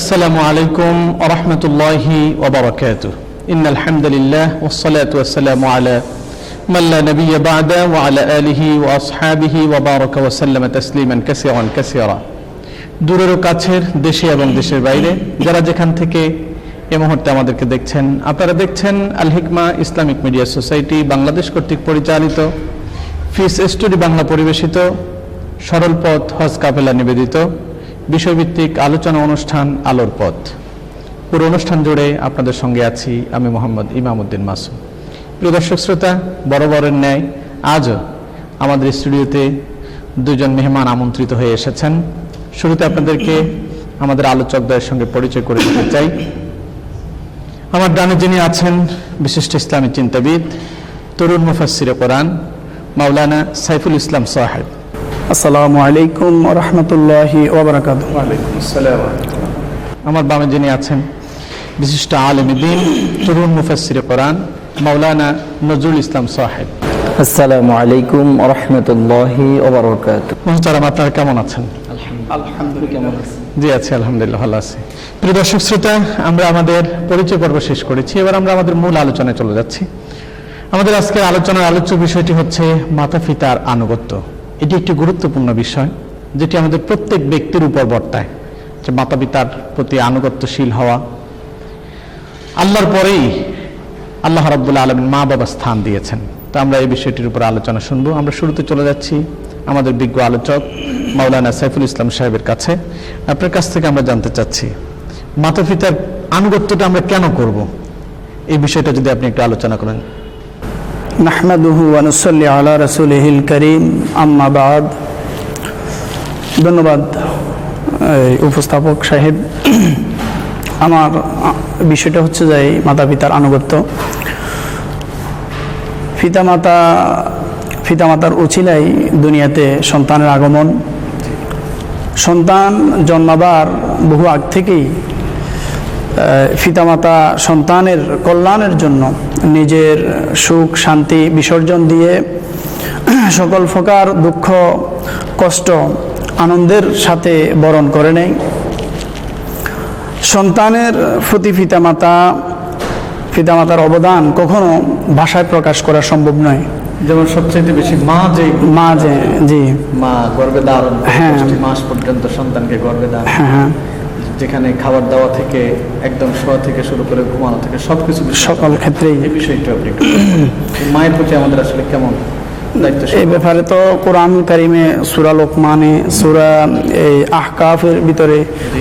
আসসালামু আলাইকুম আরহামতুল্লাহি ওবরাকাত ইন আলহামদুলিল্লাহ ওসলাত ওয়াসালামু আলা মাল্লা নবী বাদ ওয়ালা আলিহি ও আসহাবিহি ওবারক ওসাল্লাম তসলিমান কাসিয়ান কাসিয়ারা দূরেরও কাছের, দেশে এবং দেশের বাইরে, যারা যেখান থেকে এ মুহূর্তে আমাদেরকে দেখছেন, আপনারা দেখছেন Al Hikma Islamic media society Bangladesh কর্তৃক পরিচালিত ফিস স্টুডি বাংলা পরিবেশিত, সরল পথ হজ কাপেলা নিবেদিত বিষয়ভিত্তিক আলোচনা অনুষ্ঠান আলোর পথ। পুরো অনুষ্ঠান জুড়ে আপনাদের সঙ্গে আছি আমি মোহাম্মদ ইমামউদ্দিন মাসুম। প্রিয় দর্শক শ্রোতা বরাবরের ন্যায় আজও আমাদের স্টুডিওতে দুজন মেহমান আমন্ত্রিত হয়ে এসেছেন। শুরুতে আপনাদেরকে আমাদের আলোচকদের সঙ্গে পরিচয় করে দিতে চাই। আমার ডানে যিনি আছেন বিশিষ্ট ইসলামী চিন্তাবিদ, তরুণ মুফাসিরে কোরআন, মাওলানা সাইফুল ইসলাম সাহেব। আসসালামু আলাইকুম রহমতুল্লাহি ওবরাকাত আমার বামে যিনি আছেন বিশিষ্ট আলেম দিন তরুণ মুফাসিরে কোরআন মাওলানা নজরুল ইসলাম সাহেব। আসসালামু আলাইকুম রহমতুল্লাহি ওবরকাত মোহতারাম আপনারা কেমন আছেন? জি আছি আলহামদুলিল্লাহ ভালো আছি। প্রিয় দর্শক শ্রোতা আমরা আমাদের পরিচয় পর্ব শেষ করেছি এবার আমরা আমাদের মূল আলোচনায় চলে যাচ্ছি। আমাদের আজকের আলোচনার আলোচ্য বিষয়টি হচ্ছে মাতা পিতার আনুগত্য। এটি একটি গুরুত্বপূর্ণ বিষয় যেটি আমাদের প্রত্যেক ব্যক্তির উপর বর্তায়, যে মাতা পিতার প্রতি আনুগত্যশীল হওয়া। আল্লাহর পরেই আল্লাহ রাব্বুল আলমিন মা বাবা স্থান দিয়েছেন। তো আমরা এই বিষয়টির উপর আলোচনা শুনব। আমরা শুরুতে চলে যাচ্ছি আমাদের বিজ্ঞ আলোচক মাওলানা সাইফুল ইসলাম সাহেবের কাছে। আপনার কাছ থেকে আমরা জানতে চাচ্ছি মাতা পিতার আনুগত্যটা আমরা কেন করব? এই বিষয়টা যদি আপনি একটু আলোচনা করেন। নাহমাদুহু ওয়ানুসাল্লি আলা রাসূলিহিল করিম আম্মা বাদ ধন্যবাদ উপস্থাপক সাহেব। আমার বিষয়টা হচ্ছে যে মাতা পিতার আনুগত্য। পিতামাতা, পিতামাতার উচিলাই দুনিয়াতে সন্তানের আগমন। সন্তান জন্মাবার বহু আগ থেকেই পিতামাতা সন্তানের কল্যাণের জন্য নিজের সুখ শান্তি বিসর্জন দিয়ে সকল প্রকার দুঃখ কষ্ট আনন্দের সাথে বরণ করে নেয়। সন্তানের প্রতি পিতামাতা পিতামাতার অবদান কখনো ভাষায় প্রকাশ করা সম্ভব নয়। যেমন সবচেয়ে বেশি মা যে মা যে জি। মা গর্বে করে হ্যাঁ। মাস পর্যন্ত সন্তানকে গর্বে ধারণ হ্যাঁ হ্যাঁ। যেখানে খাবার দাওয়া থেকে একদম শোয়া থেকে শুরু করে ঘুমানো থেকে সবকিছু সকল ক্ষেত্রেই। এই বিষয়টা আপনি মায়ের প্রতি আমাদের আসলে কেমন এই ব্যাপারে তো কোরআন কারিমে সুরা লোকমানে সুরা এই আহকাফের ভিতরে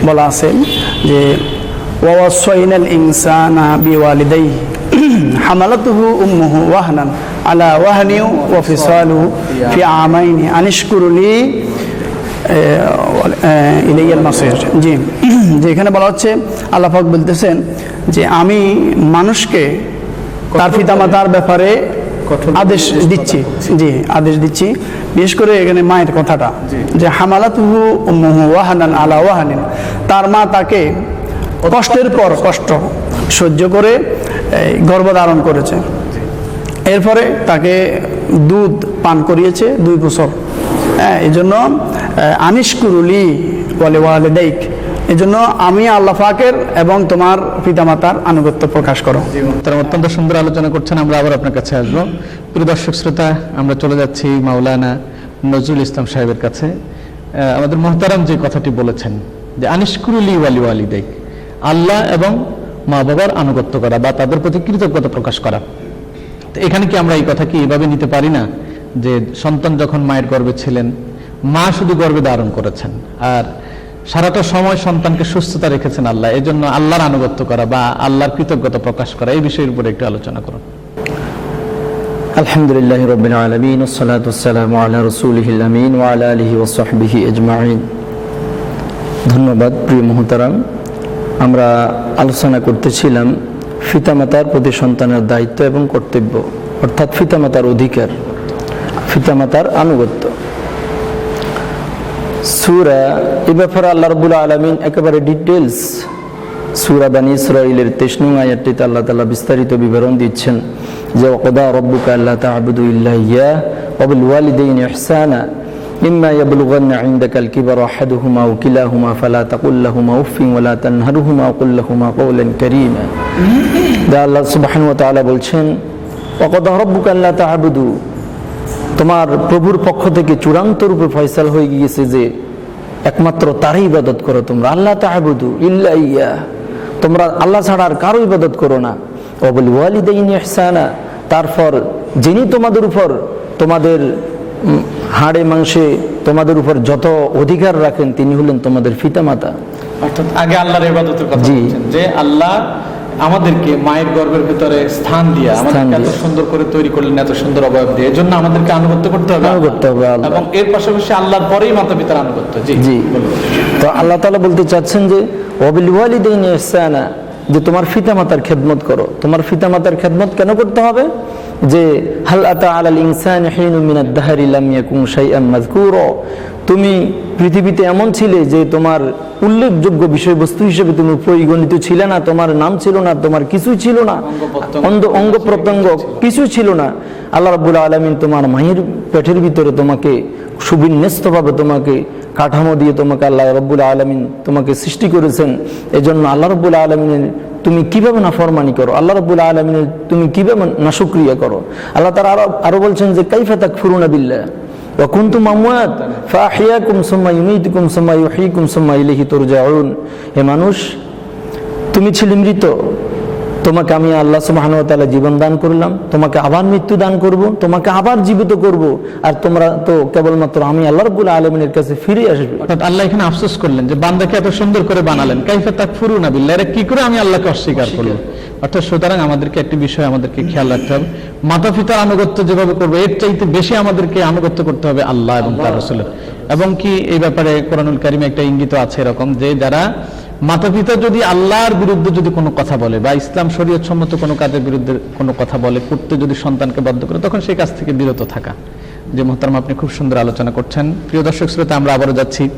বলা আছে যে ওয়াসাইনাল ইনসানা বিওয়ালিদাই হামালাতুহু উম্মুহু ওয়াহনান আলা ওয়াহনিউ ওয়া ফিসালুহু ফি আমাইনি আনিশকুরুলি ইলাইয়াল মাসির জি যে এখানে বলা হচ্ছে আল্লাহ পাক বলতেছেন যে আমি মানুষকে তার পিতামাতার ব্যাপারে আদেশ দিচ্ছি। জি আদেশ দিচ্ছি। বিশেষ করে এখানে মায়ের কথাটা। যে হামালাতুহু ওয়াহানান আলা ওয়াহানিন। তার মা তাকে কষ্টের পর কষ্ট সহ্য করে গর্ভধারণ করেছে। এরপরে তাকে দুধ পান করিয়েছে দুই বছর। হ্যাঁ এই জন্য আনিসকুরুলি ওয়ালে ওয়ালে দেইক এই জন্য আমি আল্লাহ পাকের এবং তোমার পিতামাতার আনুগত্য প্রকাশ করো। তারা অত্যন্ত সুন্দর আলোচনা করছেন, আমরা আবার আপনার কাছে আসব। প্রিয় দর্শক শ্রোতা, আমরা চলে যাচ্ছি মাওলানা নজরুল ইসলাম সাহেবের কাছে। আমাদের মহতারাম যে কথাটি বলেছেন, যে আনিসকুরুলি ওয়ালি দেখ আল্লাহ এবং মা বাবার আনুগত্য করা বা তাদের প্রতি কৃতজ্ঞতা প্রকাশ করা। তো এখানে কি আমরা এই কথা কি এভাবে নিতে পারি না, যে সন্তান যখন মায়ের গর্ভে ছিলেন মা শুধু গর্ভে ধারণ করেছেন আর সারাটা সময় সন্তানকে সুস্থতা রেখেছেন আল্লাহ। এই জন্য আল্লাহর আনুগত্য করা বা আল্লাহর কৃতজ্ঞতা প্রকাশ করা, এই বিষয়ের উপরে একটু আলোচনা করুন। আলহামদুলিল্লাহ রবিল আলমিন ওসালাত ওসালাম আল্লাহ রসুলহিল আমিন ওয়ালা আলহি ওসাহবিহি এজমাইন ধন্যবাদ প্রিয় মোহতারাম। আমরা আলোচনা করতেছিলাম পিতামাতার প্রতি সন্তানের দায়িত্ব এবং কর্তব্য, অর্থাৎ পিতামাতার অধিকার, পিতামাতার আনুগত্য। সুরা এ ব্যাপারে আল্লাহ রবুল্লা আলমিন একেবারে ডিটেলস সুরা বানী ইসরাইলের তেইশ নং আয়াতটিতে আল্লাহ তালা বিস্তারিত বিবরণ দিচ্ছেন যে ওকদা রব্বুকা আল্লাহ তাবুদু ইল্লাহ ইয়া অবুল ওয়ালিদাইন ইহসানা إما يبلغن عندك الكبر أحدهما أو كلاهما فلا تقل لهما أف ولا تنهرهما وقل لهما قولا كريما ده الله سبحانه وتعالى বলছেন وقضى ربك ألا تعبدوا তোমার প্রভুর পক্ষ থেকে চূড়ান্ত রূপে ফয়সাল হয়ে গিয়েছে যে একমাত্র তারই ইবাদত করো তোমরা। আল্লাহ তাহাবুদু ইল্লা ইয়া। তোমরা আল্লাহ ছাড়া আর কারও ইবাদত করো না। অবল ওয়ালিদাইন ইহসানা। তারপর যিনি তোমাদের উপর তোমাদের হাড়ে মাংসে তোমাদের উপর যত অধিকার রাখেন তিনি হলেন তোমাদের পিতামাতা। অর্থাৎ আগে আল্লাহর ইবাদতের কথা। যে আল্লাহ আমাদেরকে মায়ের গর্ভের ভিতরে স্থান দিয়ে আমাদেরকে এত সুন্দর করে তৈরি করলেন এত সুন্দর অবয়ব দিয়ে। এজন্য আমাদেরকে আনুগত্য করতে হবে। আনুগত্য হবে আল্লাহ। এবং এর পাশাপাশি আল্লাহর পরেই মাতা পিতার আনুগত্য। জি জি। তো আল্লাহ তাআলা বলতে চাচ্ছেন যে অবিল ওয়ালিদাইন ইহসানা। যে তোমার পিতামাতার খেদমত করো। তোমার পিতামাতার খেদমত কেন করতে হবে? যে তুমি পৃথিবীতে এমন ছিলে যে, তোমার উল্লেখযোগ্য বিষয়বস্তু হিসেবে তুমি পরিগণিত ছিলে না, তোমার নাম ছিল না, তোমার কিছুই ছিল না অঙ্গ অঙ্গ প্রত্যঙ্গ কিছুই ছিল না। আল্লাহ রাব্বুল আলামিন তোমার মায়ের পেটের ভিতরে তোমাকে সুবিন্যস্তভাবে তোমাকে কাঠামো দিয়ে তোমাকে আল্লাহ রব্বুল আলমিন তোমাকে সৃষ্টি করেছেন এজন্য আল্লাহ রব্বুল আলমিনের তুমি কিভাবে না ফরমানি করো আল্লাহ রব্বুল আলমিনের তুমি কিভাবে না শুক্রিয়া করো আল্লাহ তারা আরো আরো বলছেন যে কাইফা তাক ফুরুনা বিল্লাহ وكنتم أموات فأحياكم ثم يميتكم ثم يحييكم ثم إليه ترجعون হে মানুষ তুমি ছিলে মৃত তোমাকে আমি আল্লাহ সুবহানাহু ওয়া জীবন দান করলাম তোমাকে আবার মৃত্যু দান করব তোমাকে আবার জীবিত করব আর তোমরা তো কেবলমাত্র আমি আল্লাহ রাব্বুল আলামিনের কাছে ফিরে আসবে। অর্থাৎ আল্লাহ এখানে আফসোস করলেন যে বান্দাকে এত সুন্দর করে বানালেন। কাইফা তাক ফুরু না বিল্লাহ এরা কি করে আমি আল্লাহকে অস্বীকার করব? অর্থাৎ সুতরাং আমাদেরকে একটি বিষয় আমাদেরকে খেয়াল রাখতে হবে। মাতা পিতার আনুগত্য যেভাবে করব এর চাইতে বেশি আমাদেরকে আনুগত্য করতে হবে আল্লাহ এবং তার রসুলের। এবং কি এই ব্যাপারে কোরআনুল কারিমে একটা ইঙ্গিত আছে এরকম যে যারা মাতা পিতা যদি আল্লাহর বিরুদ্ধে যদি কোনো কথা বলে, বা ইসলাম শরীয়ত সম্মত কোনো কাজের বিরুদ্ধে কোনো কথা বলে, করতে যদি সন্তানকে বাধ্য করে, তখন সেই কাজ থেকে বিরত থাকা। যে মোহতারাম, আপনি খুব সুন্দর আলোচনা করছেন। প্রিয় দর্শক শ্রোতা, আমরা আবারও যাচ্ছি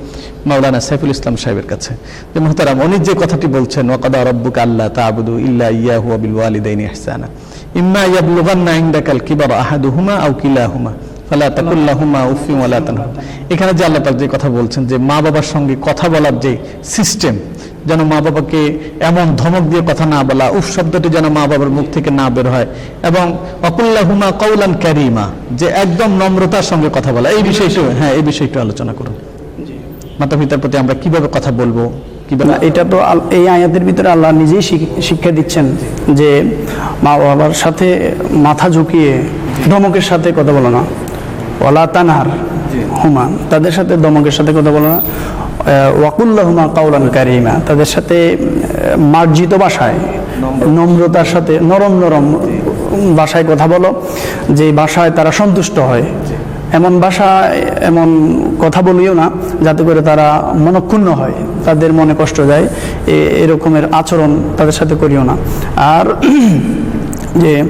মাওলানা সাইফুল ইসলাম সাহেবের কাছে। যে মোহতারাম উনি যে কথাটি বলছেন, ওয়াকাদা রব্বুকা আল্লাহ তাআবুদু ইল্লা ইয়াহু ওয়া বিল ওয়ালিদাইনি ইহসানা। ইম্মা ইয়াবলুগান্না ইনদাকাল কিবার আহাদুহুমা আও কিলাহুমা। এখানে যে যে কথা বলছেন যে মা বাবার সঙ্গে কথা বলার যে সিস্টেম যেন মা বাবাকে এমন ধমক দিয়ে কথা না বলা, উফ শব্দটি যেন মা বাবার মুখ থেকে না বের হয়, এবং অকুল্লাহুমা কৌলান ক্যারিমা যে একদম নম্রতার সঙ্গে কথা বলা। এই বিষয়টি হ্যাঁ এই আলোচনা করুন। মাতা পিতার প্রতি আমরা কীভাবে কথা বলব না, এটা তো এই আয়াতের ভিতরে আল্লাহ নিজেই শিক্ষা দিচ্ছেন যে মা বাবার সাথে মাথা ঝুঁকিয়ে ধমকের সাথে কথা বলো না। ওলা তানহার হুমা তাদের সাথে দমকের সাথে কথা বলো না। ওয়াকুল্লা হুমা কাউলান কারিমা তাদের সাথে মার্জিত ভাষায় নম্রতার সাথে নরম নরম ভাষায় কথা বলো যে ভাষায় তারা সন্তুষ্ট হয়। এমন ভাষা এমন কথা বলিও না যাতে করে তারা মনক্ষুণ্ণ হয় তাদের মনে কষ্ট যায় এ- এরকমের আচরণ তাদের সাথে করিও না। আর যে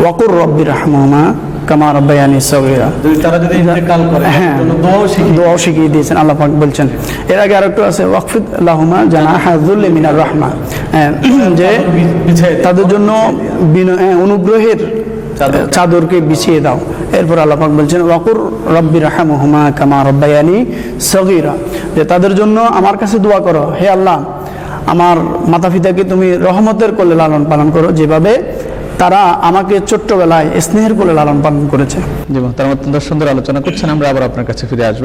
ওয়াকুর রব্বির রহমা কামা রব্বায়ানি সগীরা। তারা যদি ইন্তেকাল করে হ্যাঁ। দোয়াও শিখিয়ে দিয়েছেন। আল্লাহ পাক বলছেন। এর আগে আরেকটু আছে ওয়াকফিদ লাহুমা জানা হাজুল মিনার রহমা। হ্যাঁ, যে তাদের জন্য হ্যাঁ, অনুগ্রহের চাদর। চাদরকে বিছিয়ে দাও। এরপর আল্লাহ পাক বলছেন ওয়াকুর রব্বি রাহামহুমা কামা রব্বায়ানি সগীরা। যে তাদের জন্য আমার কাছে দোয়া করো হে আল্লাহ আমার মাতা পিতাকে তুমি রহমতের কোলে লালন পালন করো। যেভাবে তারা আমাকে ছোট্টবেলায় স্নেহের কোলে লালন পালন করেছে। যেমন তার অত্যন্ত সুন্দর আলোচনা করছেন। আমরা আবার আপনার কাছে ফিরে আসব।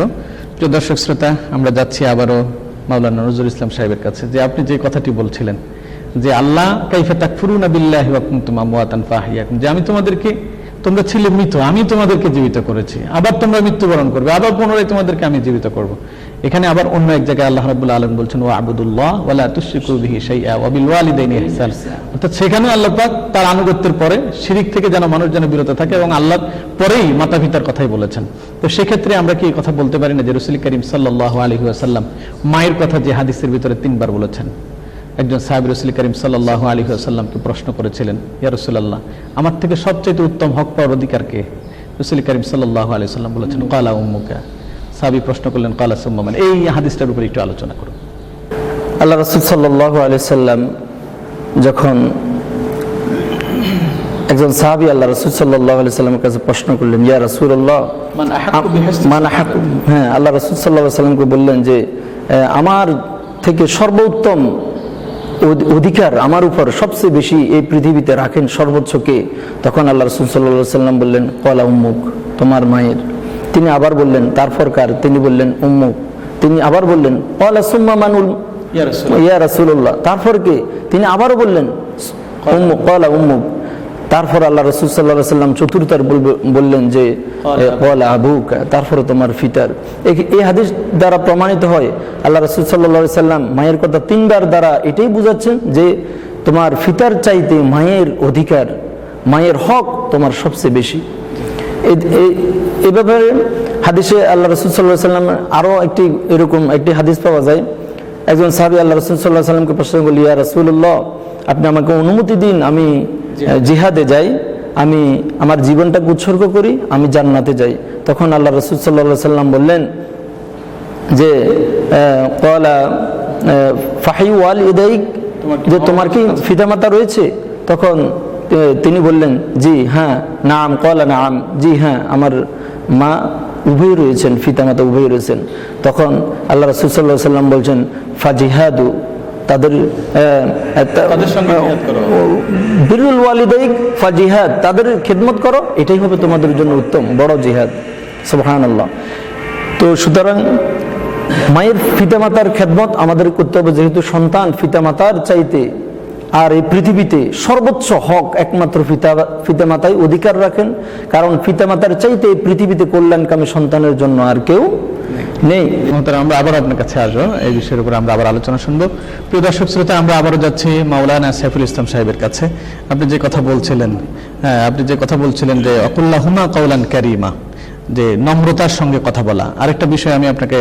প্রিয় দর্শক শ্রোতা, আমরা যাচ্ছি আবারও মাওলানা নজরুল ইসলাম সাহেবের কাছে, যে আপনি যে কথাটি বলছিলেন, যে আল্লাহ কাইফা তাকফুরুনা বিল্লাহি ওয়া কুনতুম আমওয়াতান ফাহিয়াকুম যে আমি তোমাদেরকে তোমরা ছিলে মৃত, আমি তোমাদেরকে জীবিত করেছি। আবার তোমরা মৃত্যুবরণ করবে, আবার পুনরায় তোমাদেরকে আমি জীবিত করব। এখানে আবার অন্য এক জায়গায় আল্লাহ রাব্বুল আলামিন বলছেন, ওয়া আবুদুল্লাহ ওয়ালা তুশরিকু বিহি শাইআ ওয়া বিল ওয়ালিদাইনি ইহসান। অর্থাৎ সেখানে আল্লাহ পাক তার আনুগত্যের পরে শিরিক থেকে যেন মানুষ যেন বিরত থাকে এবং আল্লাহর পরেই মাতা পিতার কথাই বলেছেন। তো সেক্ষেত্রে আমরা কি কথা বলতে পারি না যে রসুল করিম সাল্লাল্লাহু আলাইহি ওয়াসাল্লাম মায়ের কথা যে হাদিসের ভিতরে তিনবার বলেছেন? একজন সাহেব রসুল করিম সাল্লাহ আলী আসাল্লামকে প্রশ্ন করেছিলেন ইয়া রসুল্লাহ আমার থেকে সবচেয়ে উত্তম হক পাওয়ার অধিকারকে রসুল করিম সাল্লাহ আলী সাল্লাম বলেছেন কালা উম্মুকা। সাবি প্রশ্ন করলেন কালা সুম্মান এই হাদিসটার উপর একটু আলোচনা করুন। আল্লাহ রসুল সাল্লাহ আলি সাল্লাম যখন একজন সাহাবি আল্লাহ রসুল সাল্লাহ আলি সাল্লামের কাছে প্রশ্ন করলেন ইয়া মান আহাক্কু মান হ্যাঁ আল্লাহ রসুল সাল্লাহ সাল্লামকে বললেন যে আমার থেকে সর্বোত্তম অধিকার আমার উপর সবচেয়ে বেশি এই পৃথিবীতে রাখেন সর্বোচ্চ কে? তখন আল্লাহ রসুল সাল্লা সাল্লাম বললেন কলা উম্মুক তোমার মায়ের। তিনি আবার বললেন তারপর কার তিনি বললেন উম্মুক। তিনি আবার বললেন কলা সুম্মা মানুল। ইয়া রাসুল্লাহ ইয়া তারপর কে? তিনি আবারও বললেন উম্মুক কলা উম্মুক। তারপর আল্লাহ রসুল সাল্লাহ সাল্লাম চতুর্থার বললেন যে কলা আবুক তারপরে তোমার ফিতার। এই- হাদিস দ্বারা প্রমাণিত হয় আল্লাহ রসুল সাল্লাহ সাল্লাম মায়ের কথা তিনবার দ্বারা এটাই বুঝাচ্ছেন যে তোমার ফিতার চাইতে মায়ের অধিকার মায়ের হক তোমার সবচেয়ে বেশি। এ- ব্যাপারে হাদিসে আল্লাহ রসুল সাল্লাহ সাল্লাম আরও একটি এরকম একটি হাদিস পাওয়া যায়। একজন সাহাবি আল্লাহ রসুল সাল্লাহ সাল্লামকে প্রশ্ন করলি ইয়া রসুল্লাহ আপনি আমাকে অনুমতি দিন আমি জিহাদে যাই আমি আমার জীবনটাকে উৎসর্গ করি আমি জান্নাতে যাই। তখন আল্লাহ রসুল সাল্লাহ সাল্লাম বললেন যে কলা ফাহি ওয়াল ইদাইক যে তোমার কি ফিতামাতা রয়েছে? তখন তিনি বললেন জি হ্যাঁ নাম কলা নাম জি হ্যাঁ আমার মা উভয় রয়েছেন ফিতামাতা উভয় রয়েছেন। তখন আল্লাহ রসুল সাল্লাহ সাল্লাম বলছেন ফাজিহাদু তাদের জিহাদ বিরুল ওয়ালিদাইক ফাজিহাদ তাদের খেদমত করো এটাই হবে তোমাদের জন্য উত্তম বড় জিহাদ সুবহান আল্লাহ তো সুতরাং মায়ের পিতামাতার খেদমত আমাদের করতে হবে যেহেতু সন্তান পিতামাতার চাইতে আর এই পৃথিবীতে সর্বোচ্চ হক একমাত্র পিতা পিতামাতাই অধিকার রাখেন কারণ পিতামাতার চাইতে এই পৃথিবীতে কল্যাণকামী সন্তানের জন্য আর কেউ নেই। মহতারাম, আমরা আবার আপনার কাছে আসব। এই বিষয়ের উপর আমরা আবার আলোচনা শুনব। প্রিয় দর্শক শ্রোতা আমরা আবারও যাচ্ছি মাওলানা সাইফুল ইসলাম সাহেবের কাছে। আপনি যে কথা বলছিলেন হ্যাঁ আপনি যে কথা বলছিলেন যে অকুল্লাহুমা কৌলান ক্যারিমা যে নম্রতার সঙ্গে কথা বলা। আরেকটা বিষয় আমি আপনাকে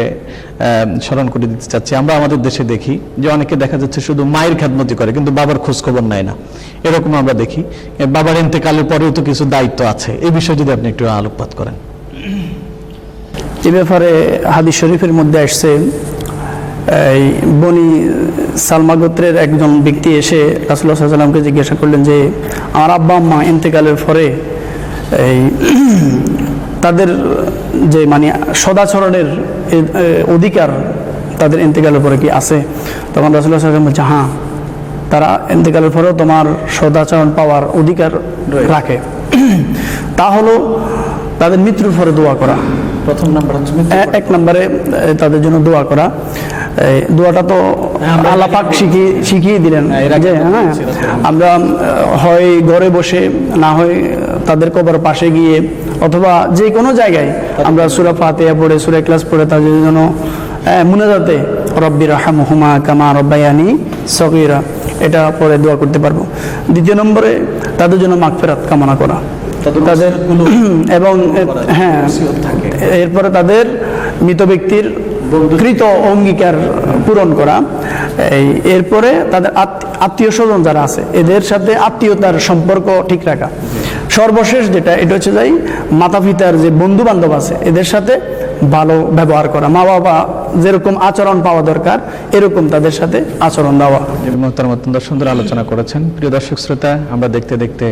স্মরণ করে দিতে চাচ্ছি। আমরা আমাদের দেশে দেখি যে অনেকে দেখা যাচ্ছে শুধু মায়ের খ্যাতমতি করে কিন্তু বাবার খোঁজ খবর নেয় না। এরকম আমরা দেখি। বাবার ইন্তেকালের পরেও তো কিছু দায়িত্ব আছে। এই বিষয়ে যদি আপনি একটু আলোকপাত করেন। এ ব্যাপারে হাদিস শরীফের মধ্যে আসছে এই বনি সালমা গোত্রের একজন ব্যক্তি এসে রাসুল্লাহ সাল্লামকে জিজ্ঞাসা করলেন যে আমার আব্বা আম্মা ইন্তেকালের পরে এই তাদের যে মানে সদাচরণের অধিকার তাদের ইন্তেকালের পরে কি আছে? তখন রাসুল্লাহ সাল্লাম বলছে হ্যাঁ তারা ইন্তেকালের পরেও তোমার সদাচরণ পাওয়ার অধিকার রাখে। তা হলো তাদের মৃত্যুর পরে দোয়া করা। প্রথম নাম্বার হচ্ছে এক নম্বরে তাদের জন্য দোয়া করা। দোয়াটা তো আলাপাক শিখিয়ে শিখিয়ে দিলেন হ্যাঁ, যে হ্যাঁ আমরা হয় ঘরে বসে না হয় তাদের কবর পাশে গিয়ে অথবা যে কোনো জায়গায় আমরা সুরা ফাতে পড়ে সুরা ক্লাস পড়ে তাদের জন্য মুনাজাতে রব্বির রাহামহুমা কামা রব্বায়ানি সগীরা। এটা পরে দোয়া করতে পারব। দ্বিতীয় নম্বরে তাদের জন্য মাগফিরাত কামনা করা। তাদের তাদের এবং হ্যাঁ এরপরে তাদের মৃত ব্যক্তির কৃত অঙ্গীকার পূরণ করা। এই এরপরে তাদের আত্মীয় স্বজন যারা আছে এদের সাথে আত্মীয়তার সম্পর্ক ঠিক রাখা। সর্বশেষ যেটা এটা হচ্ছে যাই মাতা পিতার যে বন্ধু বান্ধব আছে এদের সাথে ভালো ব্যবহার করা। মা বাবা যেরকম আচরণ পাওয়া দরকার এরকম তাদের সাথে আচরণ দেওয়া। অত্যন্ত সুন্দর আলোচনা করেছেন। প্রিয় দর্শক শ্রোতা আমরা দেখতে দেখতে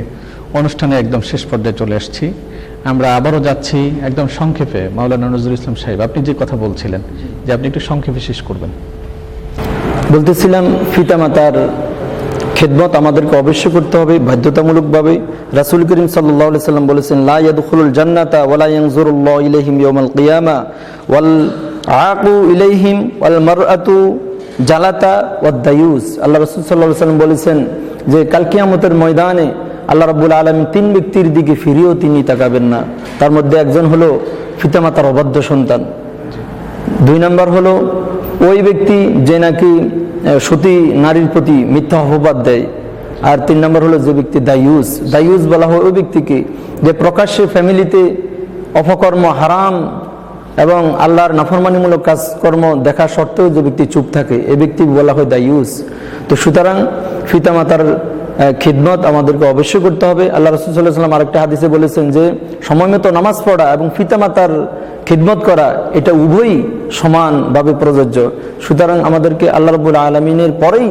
অনুষ্ঠানে একদম শেষ পর্যায়ে চলে আসছি আমরা আবারও যাচ্ছি একদম সংক্ষেপে। মাওলানা নজরুল ইসলাম সাহেব আপনি যে কথা বলছিলেন যে আপনি একটু সংক্ষেপে শেষ করবেন। বলতেছিলাম পিতামাতার খেদমত আমাদেরকে অবশ্যই করতে হবে, বাধ্যতামূলকভাবে। রাসূল করিম সাল্লাল্লাহু সাল্লাম বলেছেন, লা ইয়াদখুলুল জান্নাতা ওয়ালা ইয়ানজুরুল্লাহু ইলাইহিম ইয়াউমাল কিয়ামা ওয়াল আকু ইলাইহিম ওয়াল মারআতু জালাতা ওয়াদ দায়ুস। আল্লাহ রাসূল আলাইহি সাল্লাম বলেছেন যে কালকিয়ামতের ময়দানে আল্লাহ রাব্বুল আলামিন তিন ব্যক্তির দিকে ফিরেও তিনি তাকাবেন না। তার মধ্যে একজন হলো পিতামাতার অবাধ্য সন্তান। দুই নম্বর হলো, ওই ব্যক্তি যে নাকি সতী নারীর প্রতি মিথ্যা অপবাদ দেয়। আর তিন নম্বর হলো যে ব্যক্তি দায়ুস। দায়ুস বলা হয় ওই ব্যক্তিকে যে প্রকাশ্যে ফ্যামিলিতে অপকর্ম হারাম এবং আল্লাহর নাফরমানিমূলক কাজকর্ম দেখা সত্ত্বেও যে ব্যক্তি চুপ থাকে এ ব্যক্তি বলা হয় দায়ুস। তো সুতরাং পিতামাতার আহ, খিদমত আমাদেরকে অবশ্যই করতে হবে। আল্লাহ রসুল সাল্লাহ সাল্লাম আরেকটা হাদিসে বলেছেন যে সময় মতো নামাজ পড়া এবং পিতামাতার খিদমত করা, এটা উভয়ই সমানভাবে প্রযোজ্য। সুতরাং আমাদেরকে আল্লাহ রবুল আলমিনের পরেই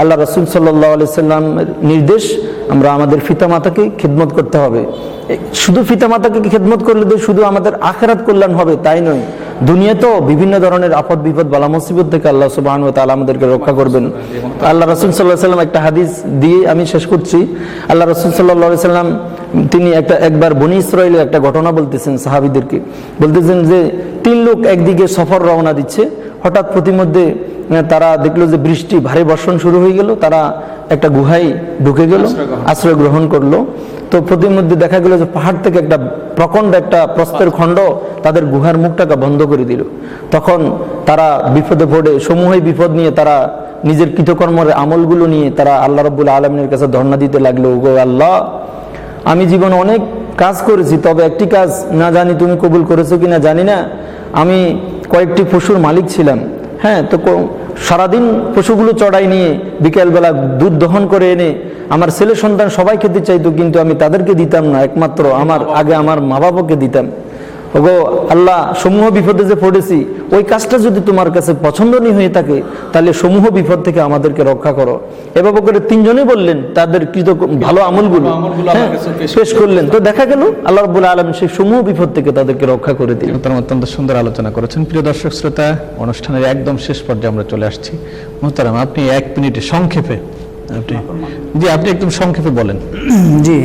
আল্লাহ রসুল সাল্লাহ সাল্লামের নির্দেশ, আমরা আমাদের পিতামাতাকে খিদমত করতে হবে। শুধু পিতামাতাকে খেদমত করলে শুধু আমাদের আখেরাত কল্যাণ হবে, তাই নয়। দুনিয়াতেও বিভিন্ন ধরনের আপদ বিপদ, বালা মুসিবত থেকে আল্লাহ সুবাহ আমাদেরকে রক্ষা করবেন। আল্লাহ রসুল সাল্লাহ সাল্লাম একটা হাদিস দিয়ে আমি শেষ করছি। আল্লাহ রসুল সাল্লাহ সাল্লাম তিনি একটা, একবার বনি ইসরায়েলের একটা ঘটনা বলতেছেন সাহাবিদেরকে। বলতেছেন যে, তিন লোক একদিকে সফর রওনা দিচ্ছে হঠাৎ প্রতিমধ্যে তারা দেখল যে বৃষ্টি ভারী বর্ষণ শুরু হয়ে গেল। তারা একটা গুহায় ঢুকে গেল আশ্রয় গ্রহণ করল। তো প্রতিমধ্যে দেখা গেল যে পাহাড় থেকে একটা প্রকণ্ড একটা প্রস্তর খণ্ড তাদের গুহার মুখটাকে বন্ধ করে দিল। তখন তারা বিপদে পড়ে সমূহই বিপদ নিয়ে তারা নিজের কৃতকর্মের আমলগুলো নিয়ে তারা আল্লাহ রব্বুল আলমিনের কাছে ধর্ণা দিতে লাগল গো আল্লাহ আমি জীবনে অনেক কাজ করেছি তবে একটি কাজ না জানি তুমি কবুল করেছ কিনা জানি না। আমি কয়েকটি পশুর মালিক ছিলাম হ্যাঁ তো সারাদিন পশুগুলো চড়াই নিয়ে বিকেলবেলা দুধ দহন করে এনে আমার ছেলে সন্তান সবাই খেতে চাইতো, কিন্তু আমি তাদেরকে দিতাম না, একমাত্র আমার, আগে আমার মা বাবাকে দিতাম। ওগো আল্লাহ সমূহ বিপদে যে পড়েছি ওই কাজটা যদি তোমার কাছে পছন্দনীয় হয়ে থাকে তাহলে সমূহ বিপদ থেকে আমাদেরকে রক্ষা করো। এভাবে করে তিনজনই বললেন তাদের কৃত ভালো আমলগুলো হ্যাঁ, পেশ করলেন। তো দেখা গেল আল্লাহ রবুল্লা আলম সেই সমূহ বিপদ থেকে তাদেরকে রক্ষা করে দিলেন। মোহতারাম অত্যন্ত সুন্দর আলোচনা করেছেন। প্রিয় দর্শক শ্রোতা অনুষ্ঠানের একদম শেষ পর্যায়ে আমরা চলে আসছি। মোহতারাম আপনি এক মিনিটে সংক্ষেপে আপনি জি আপনি একদম সংক্ষেপে বলেন। জি।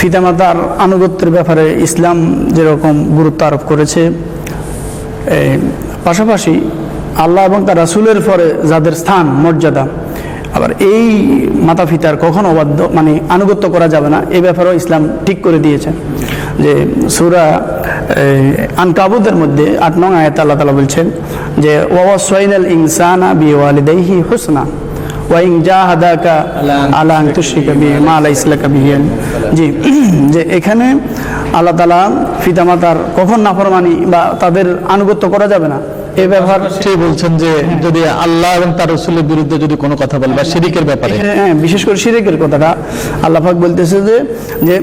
পিতামাতার আনুগত্যের ব্যাপারে ইসলাম যেরকম গুরুত্ব আরোপ করেছে পাশাপাশি আল্লাহ এবং তার রাসুলের পরে যাদের স্থান, মর্যাদা, আবার এই মাতা পিতার কখনো অবাধ্য মানে আনুগত্য করা যাবে না এই ব্যাপারেও ইসলাম ঠিক করে দিয়েছে। যে সুরা আনকাবুদের মধ্যে আট নং আয়াত আল্লাহ তালা বলছেন যে ওয়াসাইনাল ইনসানা বিওয়ালিদাইহি হুসনা। ওয়াইং জাহাদাকা আলা তুশরিকা বিহি মা লাইসা লাকা বিহি। জি যে এখানে আল্লাহ তাআলা পিতামাতার কখন নাফরমানি বা তাদের আনুগত্য করা যাবে না? এই ব্যাপার সেই বলছেন যে যদি আল্লাহ এবং তার রসুলের বিরুদ্ধে যদি কোনো কথা বলে বা শিরিকের ব্যাপারে। হ্যাঁ, বিশেষ করে শিরিকের কথাটা আল্লাহ পাক বলতেছে যে যে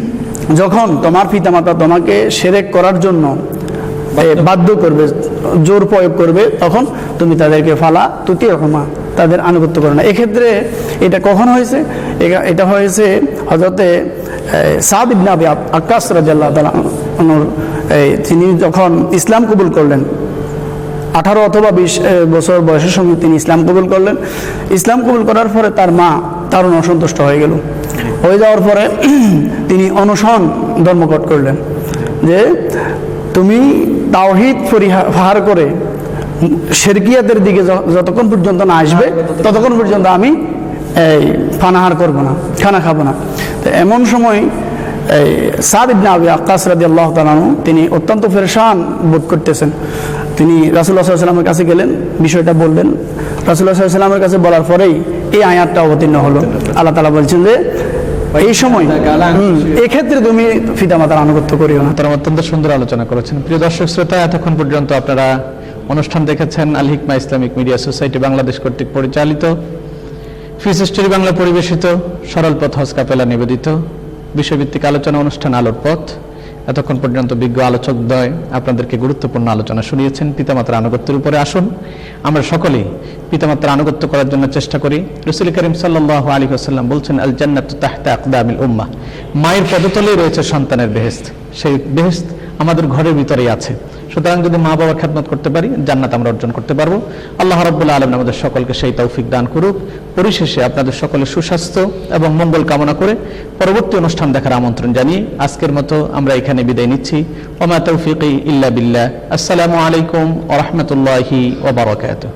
যখন তোমার পিতামাতা তোমাকে সেরেক করার জন্য বাধ্য করবে জোর প্রয়োগ করবে তখন তুমি তাদেরকে ফালা তুতি রকমা তাদের আনুগত্য করে না। এক্ষেত্রে এটা কখন হয়েছে? এটা হয়েছে হজরতে সাদ ইবনে আবি আক- আক্কাস রাদিয়াল্লাহু তাআলা আনহুর, এই, তিনি যখন ইসলাম কবুল করলেন আঠারো অথবা বিশ বছর বয়সের সঙ্গে তিনি ইসলাম কবুল করলেন। ইসলাম কবুল করার পরে তার মা দারুণ অসন্তুষ্ট হয়ে গেল। হয়ে যাওয়ার পরে তিনি অনশন ধর্মঘট করলেন যে তুমি তাওহিদ পরিহার করে শেরকিয়াতের দিকে যতক্ষণ পর্যন্ত না আসবে, ততক্ষণ পর্যন্ত আমি এই পানাহার করব না, খানা খাব না। তো এমন সময় এই সাদ ইবনে আবি আক্কাস রাদিয়াল্লাহু তাআলা আনহু, তিনি অত্যন্ত পরেশান বোধ করতেছেন। তিনি আলাইহি ওয়াসাল্লামের কাছে গেলেন, বিষয়টা বললেন। রাসূলুল্লাহ সাল্লাল্লাহু আলাইহি কাছে বলার পরেই এই আয়াতটা অবতীর্ণ হলো। আল্লাহ তাআলা বলছেন যে, এই সময় এক্ষেত্রে তুমি পিতামাতার আনুগত্য করিও না। তারা অত্যন্ত সুন্দর আলোচনা করেছেন। প্রিয় দর্শক, শ্রোতা, এতক্ষণ পর্যন্ত আপনারা অনুষ্ঠান দেখেছেন Al Hikma Islamic media society Bangladesh কর্তৃক পরিচালিত। ফিস স্টোরি বাংলা পরিবেশিত, সরল পথ হজ কাপেলা নিবেদিত। বিষয়ভিত্তিক আলোচনা অনুষ্ঠান আলোর পথ। এতক্ষণ পর্যন্ত বিজ্ঞ আলোচকদ্বয় আপনাদেরকে গুরুত্বপূর্ণ আলোচনা শুনিয়েছেন পিতামাতার আনুগত্যের উপরে আসুন। আমরা সকলেই পিতামাতার আনুগত্য করার জন্য চেষ্টা করি। রসুল করিম সাল্লাহ আলী আসাল্লাম বলছেন আল জান্নাত তাহতা আকদামিল উম্মা মায়ের পদতলেই রয়েছে সন্তানের বেহেস্ত সেই বেহেস্ত আমাদের ঘরের ভিতরেই আছে। সুতরাং যদি মা বাবার খেদমত করতে পারি, জান্নাত আমরা অর্জন করতে পারব। আল্লাহ রবুল্লা আলম আমাদের সকলকে সেই তৌফিক দান করুক। পরিশেষে আপনাদের সকলের সুস্বাস্থ্য এবং মঙ্গল কামনা করে পরবর্তী অনুষ্ঠান দেখার আমন্ত্রণ জানিয়ে আজকের মতো আমরা এখানে বিদায় নিচ্ছি। ওমা তৌফিক ইল্লা বিল্লাহ। আসসালামু আলাইকুম ওরহমতুল্লাহি ওবরাকাতুহ